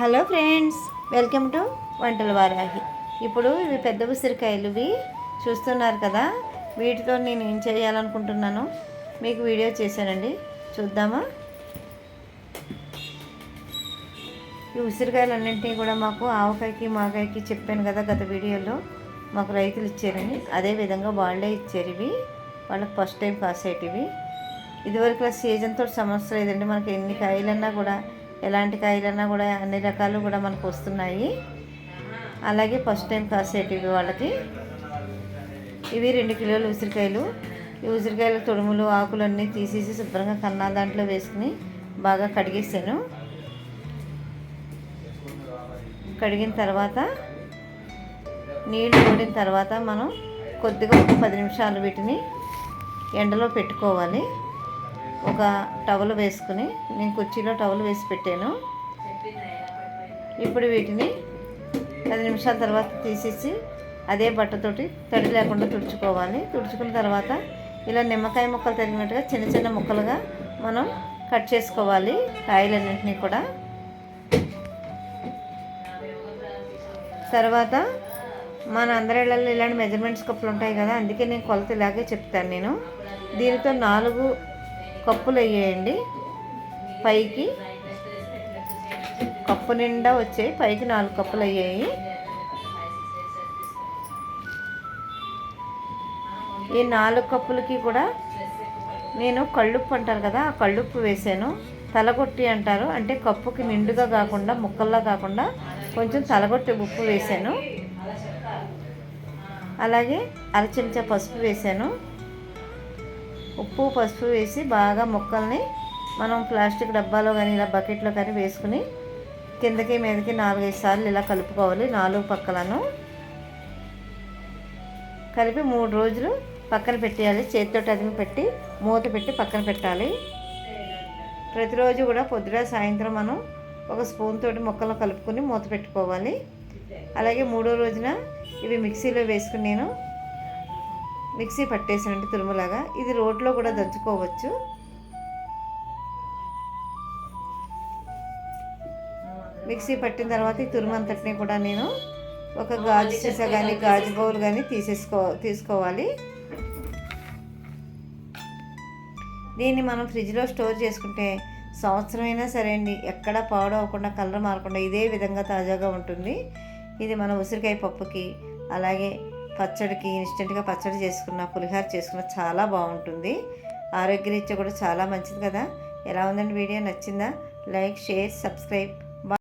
Hello friends welcome to వంటల వారాహి. ఇప్పుడు ఇవి పెద్ద ఉసిరికాయలు ఇవి చూస్తున్నారు కదా? వీటితో నేను ఏం చేయాలనుకుంటున్నాను? మీకు వీడియో చేశానండి. చూద్దామా? ఈ ఉసిరికాయలన్నింటినీ కూడా మాకు ఆవకాయకి మాకాయకి చెప్పాను కదా గత వీడియోలో. మాకు రైతులు ఇచ్చారని అదే విధంగా వాళ్ళే ఇచ్చారు ఇవి. వాళ్ళకి ఫస్ట్ టైం కాసేటివి. ఇదివరకు సీజన్తో సమస్య లేదండి. మనకి ఎన్ని కాయలన్నా కూడా ఎలాంటి కాయలన్నా కూడా అన్ని రకాలు కూడా మనకు వస్తున్నాయి. అలాగే ఫస్ట్ టైం కాసేటివి వాళ్ళకి. ఇవి రెండు కిలోలు ఉసిరికాయలు. ఈ ఉసిరికాయల తొడుములు ఆకులన్నీ తీసేసి శుభ్రంగా కన్నా దాంట్లో వేసుకుని బాగా కడిగేసాను. కడిగిన తర్వాత నీళ్ళు ఓడిన తర్వాత మనం కొద్దిగా ఒక పది నిమిషాలు వీటిని ఎండలో పెట్టుకోవాలి. ఒక టవల్ వేసుకుని నేను కుర్చీలో టవల్ వేసి పెట్టాను. ఇప్పుడు వీటిని పది నిమిషాల తర్వాత తీసేసి అదే బట్టతోటి తడి లేకుండా తుడుచుకోవాలి. తుడుచుకున్న తర్వాత ఇలా నిమ్మకాయ ముక్కలు తరిగినట్టుగా చిన్న చిన్న ముక్కలుగా మనం కట్ చేసుకోవాలి కాయలన్నింటినీ కూడా. తర్వాత మన అందరిళ్ళల్లో ఇలాంటి మెజర్మెంట్స్ కప్పులు ఉంటాయి కదా అందుకే నేను కొలత ఇలాగే చెప్తాను నేను. దీనితో నాలుగు కప్పులు వేయండి పైకి కప్పు నిండా వచ్చాయి. పైకి నాలుగు కప్పులు అయ్యాయి ఈ నాలుగు కప్పులకి కూడా నేను కళ్ళుప్పు అంటారు కదా ఆ కళ్ళుప్పు వేసాను. తలగొట్టి అంటారు. అంటే కప్పుకి నిండుగా కాకుండా ముక్కల్లా కాకుండా కొంచెం తలగొట్టి ఉప్పు వేసాను. అలాగే అర చెంచా పసుపు వేసాను. ఉప్పు పసుపు వేసి బాగా ముక్కల్ని మనం ప్లాస్టిక్ డబ్బాలో కానీ ఇలా బకెట్లో కానీ వేసుకుని కిందకి మీదకి నాలుగైదు సార్లు ఇలా కలుపుకోవాలి. నాలుగు పక్కలను కలిపి మూడు రోజులు పక్కన పెట్టేయాలి. చేతితో అదిమి పెట్టి మూత పెట్టి పక్కన పెట్టాలి. ప్రతిరోజు కూడా పొద్దున సాయంత్రం మనం ఒక స్పూన్ తోటి మొక్కలు కలుపుకొని మూత పెట్టుకోవాలి. అలాగే మూడో రోజున ఇవి మిక్సీలో వేసుకుని నేను మిక్సీ పట్టేసానంటే తురుములాగా. ఇది రోట్లో కూడా దంచుకోవచ్చు. మిక్సీ పట్టిన తర్వాత ఈ తురుము అంతటిని కూడా నేను ఒక గాజు సీసా కానీ గాజు బౌల్ కానీ తీసేసుకో తీసుకోవాలి. దీన్ని మనం ఫ్రిడ్జ్లో స్టోర్ చేసుకుంటే సంవత్సరమైనా సరే అండి ఎక్కడ పాడవకుండా కలర్ మారకుండా ఇదే విధంగా తాజాగా ఉంటుంది. ఇది మన ఉసిరికాయ పప్పుకి అలాగే పచ్చడికి ఇన్స్టెంట్గా పచ్చడి చేసుకున్న పులిహార చేసుకున్న చాలా బాగుంటుంది. ఆరోగ్యరీత్యా కూడా చాలా మంచిది కదా. ఎలా ఉందండి వీడియో? నచ్చిందా? Like share subscribe.